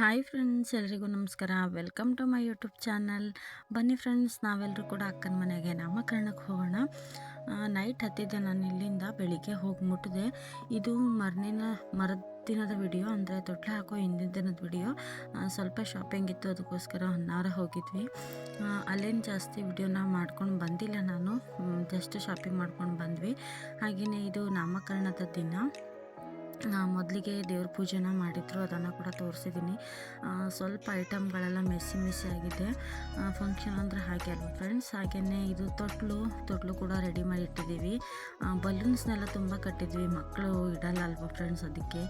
Hi friends, ಎಲ್ರಿಗೂ ನಮಸ್ಕಾರ. Welcome to my YouTube channel. ಬನ್ನಿ ಫ್ರೆಂಡ್ಸ್ ನಾವೆಲ್ಲರೂ ಕೂಡ ಅಕ್ಕನ ಮನೆಗೆ ನಾಮಕರಣಕ್ಕೆ ಹೋಗೋಣ. ನೈಟ್ ಹತ್ತಿದ್ದೆ ನಾನು ಇಲ್ಲಿಂದ ಬೆಳಿಗ್ಗೆ ಹೋಗಿ ಮುಟ್ಟಿದೆ ಇದು ಮರನಿನ ಮರದ ದಿನದ ವಿಡಿಯೋ, ಅಂದರೆ ತೊಟ್ಲು ಹಾಕೋ ಹಿಂದಿನ ದಿನದ ವಿಡಿಯೋ. ಸ್ವಲ್ಪ ಶಾಪಿಂಗ್ ಇತ್ತು, ಅದಕ್ಕೋಸ್ಕರ ಹೊನ್ನಾರ ಹೋಗಿದ್ವಿ. ಅಲ್ಲೇನು ಜಾಸ್ತಿ ವಿಡಿಯೋನ ಮಾಡ್ಕೊಂಡು ಬಂದಿಲ್ಲ ನಾನು. ಜಸ್ಟ್ ಶಾಪಿಂಗ್ ಮಾಡ್ಕೊಂಡು ಬಂದ್ವಿ. ಹಾಗೆಯೇ ಇದು ನಾಮಕರಣದ ದಿನ. ಮೊದಲಿಗೆ ದೇವ್ರ ಪೂಜೆನ ಮಾಡಿದ್ರು, ಅದನ್ನು ಕೂಡ ತೋರಿಸಿದ್ದೀನಿ ಸ್ವಲ್ಪ ಐಟಮ್ಗಳೆಲ್ಲ ಮೆಸ್ಸಿ ಮೆಸ್ಸಿ ಆಗಿದೆ. ಫಂಕ್ಷನ್ ಅಂದರೆ ಹಾಗೆ ಅಲ್ವಾ ಫ್ರೆಂಡ್ಸ್ ಹಾಗೆಯೇ ಇದು ತೊಟ್ಲು ತೊಟ್ಲು ಕೂಡ ರೆಡಿ ಮಾಡಿ ಇಟ್ಟಿದ್ದೀವಿ. ಬಲೂನ್ಸ್ನೆಲ್ಲ ತುಂಬ ಕಟ್ಟಿದ್ವಿ ಮಕ್ಕಳು ಇಡಲ್ಲ ಅಲ್ವಾ ಫ್ರೆಂಡ್ಸ್ ಅದಕ್ಕೆ.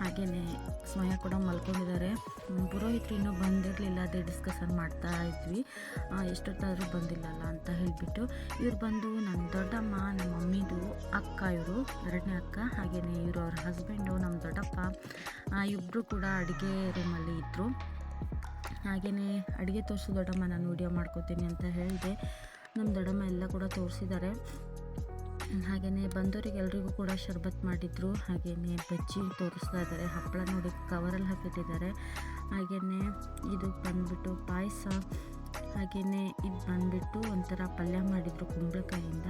ಹಾಗೆಯೇ ಸ್ಮಯ ಕೂಡ ಮಲ್ಕೊಂಡಿದ್ದಾರೆ. ಪುರೋಹಿತರು ಇನ್ನೂ ಬಂದಿರಲಿಲ್ಲ, ಅದೇ ಡಿಸ್ಕಷನ್ ಮಾಡ್ತಾ ಇದ್ವಿ. ಎಷ್ಟೊತ್ತಾದರೂ ಬಂದಿಲ್ಲಲ್ಲ ಅಂತ ಹೇಳಿಬಿಟ್ಟು, ಇವ್ರು ಬಂದು ನನ್ನ ದೊಡ್ಡಮ್ಮ ನಮ್ಮ ಮಮ್ಮಿದು ಅಕ್ಕ ಇವರು, ಎರಡನೇ ಅಕ್ಕ ಹಾಗೆಯೇ ಇವರು ಅವ್ರ ಹಸ್ಬೆಂಡು ನಮ್ಮ ದೊಡ್ಡಪ್ಪ ಇಬ್ಬರು ಕೂಡ ಅಡುಗೆ ರೂಮಲ್ಲಿ ಇದ್ದರು ಹಾಗೆಯೇ ಅಡುಗೆ ತೋರಿಸು ದೊಡ್ಡಮ್ಮ, ನಾನು ವಿಡಿಯೋ ಮಾಡ್ಕೋತೀನಿ ಅಂತ ಹೇಳಿದೆ. ನಮ್ಮ ದೊಡ್ಡಮ್ಮ ಎಲ್ಲ ಕೂಡ ತೋರಿಸಿದ್ದಾರೆ ಹಾಗೆಯೇ ಬಂದವರಿಗೆಲ್ಲರಿಗೂ ಕೂಡ ಶರ್ಬತ್ ಮಾಡಿದ್ರು. ಹಾಗೆಯೇ ಬಜ್ಜಿ ತೋರಿಸ್ತಾ ಇದ್ದಾರೆ ಹಪ್ಪಳ ನೋಡಿ ಕವರಲ್ಲಿ ಹಾಕಿಟ್ಟಿದ್ದಾರೆ. ಹಾಗೆಯೇ ಇದು ಬಂದುಬಿಟ್ಟು ಪಾಯಸ. ಹಾಗೆಯೇ ಇದು ಬಂದ್ಬಿಟ್ಟು ಒಂಥರ ಪಲ್ಯ ಮಾಡಿದರು ಕುಂಬಳಕಾಯಿಂದ.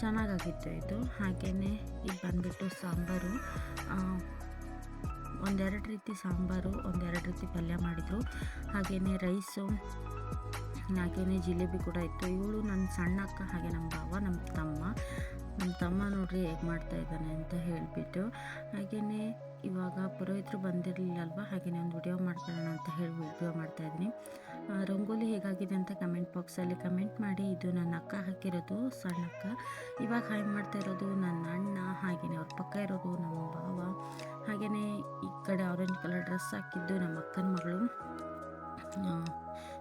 ಚೆನ್ನಾಗಾಗಿತ್ತು ಇದು. ಹಾಗೆಯೇ ಇದು ಬಂದ್ಬಿಟ್ಟು ಸಾಂಬಾರು. ಒಂದೆರಡು ರೀತಿ ಸಾಂಬಾರು, ಒಂದೆರಡು ರೀತಿ ಪಲ್ಯ ಮಾಡಿದರು. ಹಾಗೆಯೇ ರೈಸು ಹಾಗೆಯೇ ಜಿಲೇಬಿ ಕೂಡ ಇತ್ತು. ಇವಳು ನನ್ನ ಸಣ್ಣ ಅಕ್ಕ, ಹಾಗೆ ನಮ್ಮ ಭಾವ, ನಮ್ಮ ತಮ್ಮ. ನಮ್ಮ ತಮ್ಮ ನೋಡ್ರಿ ಹೇಗೆ ಮಾಡ್ತಾ ಇದ್ದಾನೆ ಅಂತ ಹೇಳಿಬಿಟ್ಟು ಹಾಗೆಯೇ ಇವಾಗ ಪುರೋಹಿತರು ಬಂದಿರಲಿಲ್ಲ ಅಲ್ವಾ ಹಾಗೆಯೇ ಒಂದು ವಿಡಿಯೋ ಮಾಡ್ಕೊಳ್ಳೋಣ ಅಂತ ಹೇಳಿ ವಿಡಿಯೋ ಮಾಡ್ತಾಯಿದ್ದೀನಿ ರಂಗೋಲಿ ಹೇಗಾಗಿದೆ ಅಂತ ಕಮೆಂಟ್ ಬಾಕ್ಸಲ್ಲಿ ಕಮೆಂಟ್ ಮಾಡಿ, ಇದು ನನ್ನ ಅಕ್ಕ ಹಾಕಿರೋದು, ಸಣ್ಣ ಅಕ್ಕ. ಇವಾಗ ಹಾಯ್ ಮಾಡ್ತಾ ಇರೋದು ನನ್ನ ಅಣ್ಣ ಹಾಗೆಯೇ ಅವ್ರ ಪಕ್ಕ ಇರೋದು ನಮ್ಮ ಭಾವ. ಹಾಗೆಯೇ ಈ ಕಡೆ ಆರೆಂಜ್ ಕಲರ್ ಡ್ರೆಸ್ ಹಾಕಿದ್ದು ನಮ್ಮ ಅಕ್ಕನ ಮಗಳು.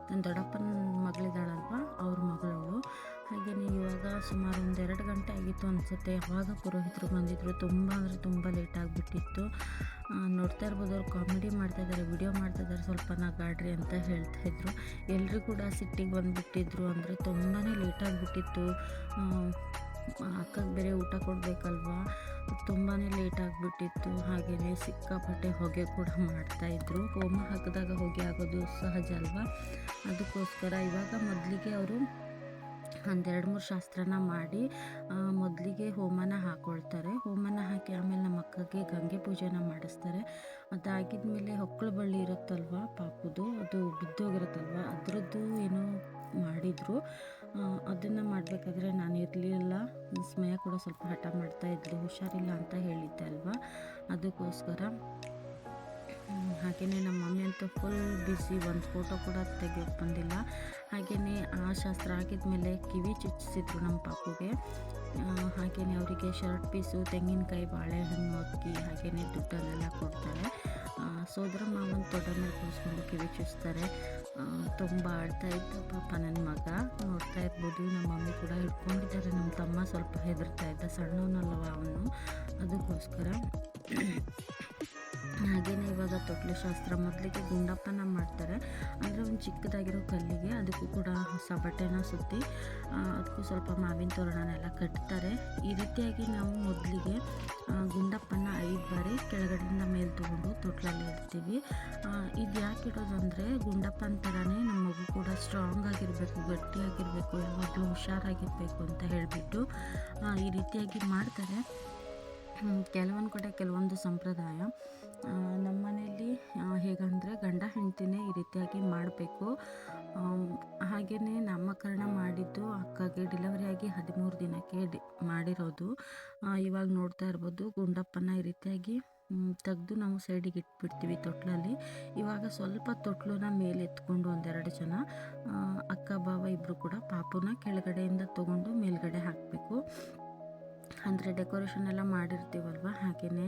ನನ್ನ ದೊಡ್ಡಪ್ಪನ ಮಗಳಿದ್ದಾಳಲ್ವ, ಅವ್ರ ಮಗಳವಳು ಹಾಗೆಯೇ ಇವಾಗ ಸುಮಾರು ಒಂದು ಎರಡು ಗಂಟೆ ಆಗಿತ್ತು ಅನಿಸುತ್ತೆ. ಯಾವಾಗ ಪುರೋಹಿತರು ಬಂದಿದ್ದರು ತುಂಬ ಅಂದರೆ ತುಂಬ ಲೇಟ್ ಆಗಿಬಿಟ್ಟಿತ್ತು. ನೋಡ್ತಾ ಇರ್ಬೋದು ಅವ್ರು ಕಾಮಿಡಿ ಮಾಡ್ತಾಯಿದ್ದಾರೆ ವಿಡಿಯೋ ಮಾಡ್ತಾಯಿದ್ದಾರೆ ಸ್ವಲ್ಪ ನಗಾಡ್ರಿ ಅಂತ ಹೇಳ್ತಾ ಇದ್ರು. ಎಲ್ಲರೂ ಕೂಡ ಸಿಟ್ಟಿಗೆ ಬಂದುಬಿಟ್ಟಿದ್ರು ಅಂದರೆ ತುಂಬಾ ಲೇಟ್ ಆಗಿಬಿಟ್ಟಿತ್ತು. ಅಕ್ಕಗೆ ಬೇರೆ ಊಟ ಕೊಡಬೇಕಲ್ವಾ? ತುಂಬಾ ಲೇಟ್ ಆಗಿಬಿಟ್ಟಿತ್ತು. ಹಾಗೆಯೇ ಸಿಕ್ಕಾಪಟ್ಟೆ ಹೊಗೆ ಕೂಡ ಮಾಡ್ತಾಯಿದ್ರು ಹೋಮ ಹಾಕಿದಾಗ ಹೊಗೆ ಆಗೋದು ಸಹಜ ಅಲ್ವಾ? ಅದಕ್ಕೋಸ್ಕರ ಇವಾಗ ಮೊದಲಿಗೆ ಅವರು ಒಂದೆರಡು ಮೂರು ಶಾಸ್ತ್ರನ ಮಾಡಿ ಮೊದಲಿಗೆ ಹೋಮನ ಹಾಕ್ಕೊಳ್ತಾರೆ ಹೋಮನ ಹಾಕಿ ಆಮೇಲೆ ನಮ್ಮ ಅಕ್ಕಗೆ ಗಂಗೆ ಪೂಜೆನ ಮಾಡಿಸ್ತಾರೆ. ಅದಾಗಿದ್ಮೇಲೆ ಹೊಕ್ಕಳು ಬಳ್ಳಿ ಇರುತ್ತಲ್ವ ಪಾಪುದು, ಅದು ಬಿದ್ದೋಗಿರುತ್ತಲ್ವ? ಅದರದ್ದು ಏನೋ ಮಾಡಿದರು. ಅದನ್ನು ಮಾಡಬೇಕಾದ್ರೆ ನಾನು ಇರಲಿಲ್ಲ. ಸ್ಮಯ ಕೂಡ ಸ್ವಲ್ಪ ಹಠ ಮಾಡ್ತಾ ಇದ್ಲು. ಹುಷಾರಿಲ್ಲ ಅಂತ ಹೇಳಿದ್ದೆ ಅಲ್ವಾ? ಅದಕ್ಕೋಸ್ಕರ ಹಾಗೆಯೇ ನಮ್ಮ ಮಮ್ಮಿ ಅಂತೂ ಫುಲ್ ಬಿಸಿ ಒಂದು ಫೋಟೋ ಕೂಡ ತೆಗಿಯೋಕ್ಕೆ ಬಂದಿಲ್ಲ ಹಾಗೆಯೇ ಆ ಶಾಸ್ತ್ರ ಆಗಿದ ಮೇಲೆ ಕಿವಿ ಚುಚ್ಚಿಸಿದ್ರು ನಮ್ಮ ಪಾಪುಗೆ. ಹಾಗೆಯೇ ಅವರಿಗೆ ಶರ್ಟ್ ಪೀಸು ತೆಂಗಿನಕಾಯಿ, ಬಾಳೆಹಣ್ಣು ಅಕ್ಕಿ ಹಾಗೆಯೇ ದುಡ್ಡನ್ನೆಲ್ಲ ಕೊಡ್ತಾರೆ. ಸೋದರ ಮಾವನ ತೋಟ ಮೇಲೆ ಕೂರಿಸ್ಕೊಂಡು ಕಿವಿ ಚುಚ್ತಾರೆ. ತುಂಬ ಆಡ್ತಾ ಇದ್ದ ಪಾಪ ನನ್ನ ಮಗ. ನೋಡ್ತಾ ಇರ್ಬೋದು, ನಮ್ಮ ಮಮ್ಮಿ ಕೂಡ ಹಿಡ್ಕೊಂಡಿದ್ದಾರೆ. ನಮ್ಮ ತಮ್ಮ ಸ್ವಲ್ಪ ಹೆದರ್ತಾ ಇದ್ದ ಸಣ್ಣವನಲ್ಲವ ಅವನು. ಅದಕ್ಕೋಸ್ಕರ ಹಾಗೆಯೇ ಇವಾಗ ತೊಟ್ಲು ಶಾಸ್ತ್ರ ಮೊದಲಿಗೆ ಗುಂಡಪ್ಪನ ಮಾಡ್ತಾರೆ. ಅಂದರೆ ಒಂದು ಚಿಕ್ಕದಾಗಿರೋ ಕಲ್ಲಿಗೆ ಅದಕ್ಕೂ ಕೂಡ ಹೊಸ ಬಟ್ಟೆನ ಸುತ್ತಿ ಅದಕ್ಕೂ ಸ್ವಲ್ಪ ಮಾವಿನ ತೋರಣನೆಲ್ಲ ಕಟ್ತಾರೆ. ಈ ರೀತಿಯಾಗಿ ನಾವು ಮೊದಲಿಗೆ ಗುಂಡಪ್ಪನ ಐದು ಬಾರಿ ಕೆಳಗಡೆಯಿಂದ ಮೇಲೆ ತೊಗೊಂಡು ತೊಟ್ಲಲ್ಲಿ ಇಡ್ತೀವಿ. ಇದು ಯಾಕೆ ಇಡೋದಂದರೆ ಗುಂಡಪ್ಪನ ಥರನೇ ನಮ್ಮ ಮಗು ಕೂಡ ಸ್ಟ್ರಾಂಗ್ ಆಗಿರಬೇಕು ಗಟ್ಟಿಯಾಗಿರಬೇಕು ಯಾವಾಗಲೂ ಹುಷಾರಾಗಿರಬೇಕು ಅಂತ ಹೇಳಿಬಿಟ್ಟು ಈ ರೀತಿಯಾಗಿ ಮಾಡ್ತಾರೆ. ಕೆಲವೊಂದು ಕಡೆ ಕೆಲವೊಂದು ಸಂಪ್ರದಾಯ. ನಮ್ಮ ಮನೆಯಲ್ಲಿ ಹೇಗಂದರೆ ಗಂಡ ಹೆಂಡತಿನೇ ಈ ರೀತಿಯಾಗಿ ಮಾಡಬೇಕು. ಹಾಗೆಯೇ ನಾಮಕರಣ ಮಾಡಿದ್ದು ಅಕ್ಕಗೆ ಡೆಲಿವರಿ ಆಗಿ ಹದಿಮೂರು ದಿನಕ್ಕೆ ಡಿ, ಮಾಡಿರೋದು. ಇವಾಗ ನೋಡ್ತಾ ಇರ್ಬೋದು, ಗುಂಡಪ್ಪನ ಈ ರೀತಿಯಾಗಿ ತೆಗೆದು ನಾವು ಸೈಡಿಗೆ ಇಟ್ಬಿಡ್ತೀವಿ ತೊಟ್ಲಲ್ಲಿ. ಇವಾಗ ಸ್ವಲ್ಪ ತೊಟ್ಲನ್ನ ಮೇಲೆ ಎತ್ಕೊಂಡು ಒಂದೆರಡು ಜನ ಅಕ್ಕ, ಬಾವ ಇಬ್ಬರು ಕೂಡ ಪಾಪುನ ಕೆಳಗಡೆಯಿಂದ ತೊಗೊಂಡು ಮೇಲ್ಗಡೆ ಹಾಕಬೇಕು. ಅಂದರೆ ಡೆಕೋರೇಷನ್ ಎಲ್ಲ ಮಾಡಿರ್ತೀವಲ್ವ ಹಾಗೆಯೇ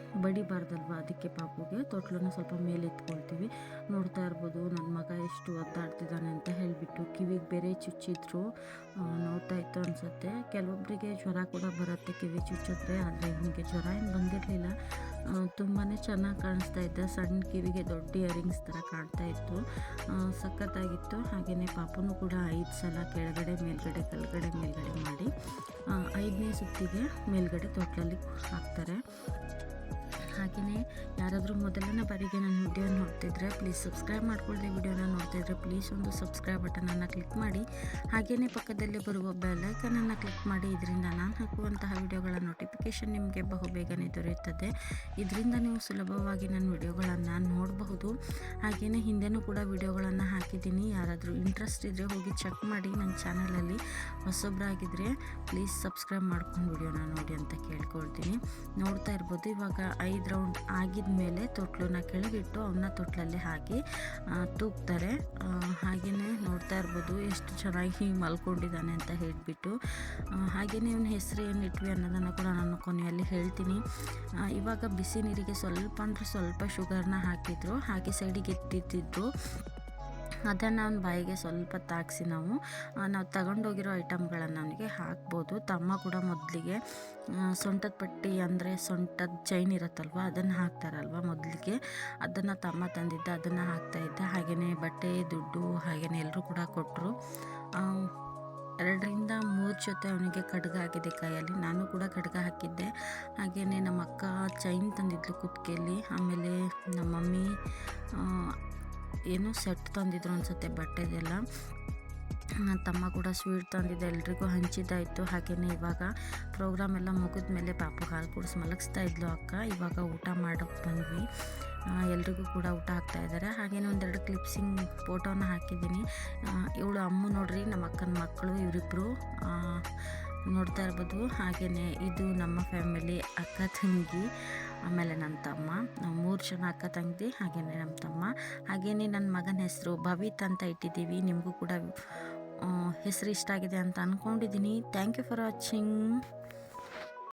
ಬಡಿಬಾರ್ದಲ್ವ? ಅದಕ್ಕೆ ಪಾಪುಗೆ ತೊಟ್ಲನ್ನ ಸ್ವಲ್ಪ ಮೇಲೆ ಎತ್ಕೊಳ್ತೀವಿ ನೋಡ್ತಾ ಇರ್ಬೋದು ನನ್ನ ಮಗ ಎಷ್ಟು ಒದ್ದಾಡ್ತಿದ್ದಾನೆ ಅಂತ ಹೇಳಿಬಿಟ್ಟು ಕಿವಿಗೆ ಬೇರೆ ಚುಚ್ಚಿದ್ರು. ನೋಡ್ತಾ ಇತ್ತು ಅನಿಸುತ್ತೆ. ಕೆಲವೊಬ್ಬರಿಗೆ ಜ್ವರ ಕೂಡ ಬರುತ್ತೆ ಕಿವಿ ಚುಚ್ಚಿದ್ರೆ, ಆದರೆ ಇವನಿಗೆ ಜ್ವರ ಏನು ಬಂದಿರಲಿಲ್ಲ. ತುಂಬಾ ಚೆನ್ನಾಗಿ ಕಾಣಿಸ್ತಾ ಇದ್ದ. ಸಣ್ಣ ಕಿವಿಗೆ ದೊಡ್ಡ ಇಯರಿಂಗ್ಸ್ ಥರ ಕಾಣ್ತಾ ಇತ್ತು. ಸಖತ್ತಾಗಿತ್ತು. ಹಾಗೆಯೇ ಪಾಪನೂ ಕೂಡ ಐದು ಸಲ ಕೆಳಗಡೆ, ಮೇಲ್ಗಡೆ ಕೆಳಗಡೆ ಮೇಲ್ಗಡೆ ಮಾಡಿ ಐದನೇ ಸುತ್ತಿಗೆ ಮೇಲ್ಗಡೆ ತೊಟ್ಲಲ್ಲಿ ಹಾಕ್ತಾರೆ. ಹಾಗೆಯೇ ಯಾರಾದರೂ ಮೊದಲನೇ ಬಾರಿಗೆ ನನ್ನ ವಿಡಿಯೋ ನೋಡ್ತಿದ್ರೆ ಪ್ಲೀಸ್ ಸಬ್ಸ್ಕ್ರೈಬ್ ಮಾಡ್ಕೊಳ್ಳದೆ ವಿಡಿಯೋನ ನೋಡ್ತಿದ್ರೆ ಪ್ಲೀಸ್ ಒಂದು ಸಬ್ಸ್ಕ್ರೈಬ್ ಬಟನನ್ನು ಕ್ಲಿಕ್ ಮಾಡಿ. ಹಾಗೆಯೇ ಪಕ್ಕದಲ್ಲಿ ಬರುವ ಬೆಲ್ಲೈಕನನ್ನು ಕ್ಲಿಕ್ ಮಾಡಿ. ಇದರಿಂದ ನಾನು ಹಾಕುವಂತಹ ವಿಡಿಯೋಗಳ ನೋಟಿಫಿಕೇಷನ್ ನಿಮಗೆ ಬಹುಬೇಗನೆ ದೊರೆಯುತ್ತದೆ. ಇದರಿಂದ ನೀವು ಸುಲಭವಾಗಿ ನನ್ನ ವಿಡಿಯೋಗಳನ್ನು ನೋಡಬಹುದು. ಹಾಗೆಯೇ ಹಿಂದೆನೂ ಕೂಡ ವಿಡಿಯೋಗಳನ್ನು ಹಾಕಿದ್ದೀನಿ. ಯಾರಾದರೂ ಇಂಟ್ರೆಸ್ಟ್ ಇದ್ದರೆ ಹೋಗಿ ಚೆಕ್ ಮಾಡಿ ನನ್ನ ಚಾನಲಲ್ಲಿ ಹೊಸೊಬ್ಬರಾಗಿದ್ದರೆ ಪ್ಲೀಸ್ ಸಬ್ಸ್ಕ್ರೈಬ್ ಮಾಡ್ಕೊಂಡು ವಿಡಿಯೋನ ನೋಡಿ ಅಂತ ಕೇಳ್ಕೊಳ್ತೀನಿ. ನೋಡ್ತಾ ಇರ್ಬೋದು. ಇವಾಗ ಐದು ರೌಂಡ್ ಆಗಿದ ಮೇಲೆ ತೊಟ್ಲನ್ನ ಕೆಳಗಿಟ್ಟು ಅವನ್ನ ತೊಟ್ಲಲ್ಲಿ ಹಾಕಿ ತೂಗ್ತಾರೆ. ಹಾಗೆಯೇ ನೋಡ್ತಾ ಇರ್ಬೋದು ಎಷ್ಟು ಚೆನ್ನಾಗಿ ಮಲ್ಕೊಂಡಿದ್ದಾನೆ ಅಂತ ಹೇಳಿಬಿಟ್ಟು. ಹಾಗೆಯೇ ಇವನ ಹೆಸರು ಏನು ಇಟ್ವಿ ಅನ್ನೋದನ್ನು ಕೂಡ ನಾನು ಕೊನೆಯಲ್ಲಿ ಹೇಳ್ತೀನಿ. ಇವಾಗ ಬಿಸಿ ನೀರಿಗೆ ಸ್ವಲ್ಪ ಅಂದರೆ ಸ್ವಲ್ಪ ಶುಗರ್ನ ಹಾಕಿದ್ರು, ಹಾಗೆ ಸೈಡಿಗೆ ಎತ್ತಿಟ್ಟಿದ್ರು ಅದನ್ನು ಅವ್ನ ಬಾಯಿಗೆ ಸ್ವಲ್ಪ ತಾಗಿಸಿ ನಾವು ನಾವು ತಗೊಂಡೋಗಿರೋ ಐಟಮ್ಗಳನ್ನು ಅವನಿಗೆ ಹಾಕ್ಬೋದು. ತಮ್ಮ ಕೂಡ ಮೊದಲಿಗೆ ಸೊಂಟದ ಪಟ್ಟಿ ಅಂದರೆ ಸೊಂಟದ ಚೈನ್ ಇರುತ್ತಲ್ವ, ಅದನ್ನು ಹಾಕ್ತಾರಲ್ವ ಮೊದಲಿಗೆ. ಅದನ್ನು ತಮ್ಮ ತಂದಿದ್ದ ಅದನ್ನು ಹಾಕ್ತಾಯಿದ್ದ ಹಾಗೆಯೇ ಬಟ್ಟೆ, ದುಡ್ಡು ಹಾಗೆಯೇ ಎಲ್ಲರೂ ಕೂಡ ಕೊಟ್ಟರು ಎರಡರಿಂದ ಮೂರು ಜೊತೆ ಅವನಿಗೆ ಖಡ್ಗ ಆಗಿದೆ ಕೈಯಲ್ಲಿ. ನಾನು ಕೂಡ ಖಡ್ಗ ಹಾಕಿದ್ದೆ. ಹಾಗೆಯೇ ನಮ್ಮ ಅಕ್ಕ ಚೈನ್ ತಂದಿದ್ಲು ಕುತ್ಕೆಯಲ್ಲಿ ಆಮೇಲೆ ನಮ್ಮ ಮಮ್ಮಿ ಏನೋ ಸೆಟ್ ತಂದಿದ್ರು ಅನ್ಸುತ್ತೆ ಬಟ್ಟೆದೆಲ್ಲ ನನ್ನ ತಮ್ಮ ಕೂಡ ಸ್ವೀಟ್ ತಂದಿದ್ದೆ ಎಲ್ರಿಗೂ ಹಂಚಿದ್ದಾಯಿತು. ಹಾಗೆಯೇ ಇವಾಗ ಪ್ರೋಗ್ರಾಮ್ ಎಲ್ಲ ಮುಗಿದ ಮೇಲೆ ಪಾಪ ಹಾಲು ಕುಡಿಸಿ ಮಲಗಿಸ್ತಾ ಇದ್ಲು ಅಕ್ಕ. ಇವಾಗ ಊಟ ಮಾಡೋಕ್ಕೆ ಬಂದ್ವಿ. ಎಲ್ರಿಗೂ ಕೂಡ ಊಟ ಹಾಕ್ತಾ ಇದ್ದಾರೆ ಹಾಗೇನೆ ಒಂದೆರಡು ಕ್ಲಿಪ್ಸಿಂಗ್ ಫೋಟೋನ ಹಾಕಿದ್ದೀನಿ. ಇವಳು ಅಮ್ಮ ನೋಡ್ರಿ, ನಮ್ಮ ಅಕ್ಕನ ಮಕ್ಕಳು ಇವರಿಬ್ಬರು ನೋಡ್ತಾ ಇರ್ಬೋದು. ಹಾಗೆಯೇ ಇದು ನಮ್ಮ ಫ್ಯಾಮಿಲಿ ಅಕ್ಕ ತಂಗಿ. ಆಮೇಲೆ ನನ್ನ ತಮ್ಮ. ನಾವು ಮೂರು ಜನ ಅಕ್ಕ ತಂಗಿ ಹಾಗೇನೆ ನಮ್ಮ ತಮ್ಮ. ಹಾಗೇನೆ ನನ್ನ ಮಗನ ಹೆಸರು ಭವಿತ್ ಅಂತ ಇಟ್ಟಿದ್ದೀವಿ. ನಿಮಗೂ ಕೂಡ ಹೆಸರು ಇಷ್ಟ ಆಗಿದೆ ಅಂತ ಅಂದ್ಕೊಂಡಿದ್ದೀನಿ ಥ್ಯಾಂಕ್ ಯು ಫಾರ್ ವಾಚಿಂಗ್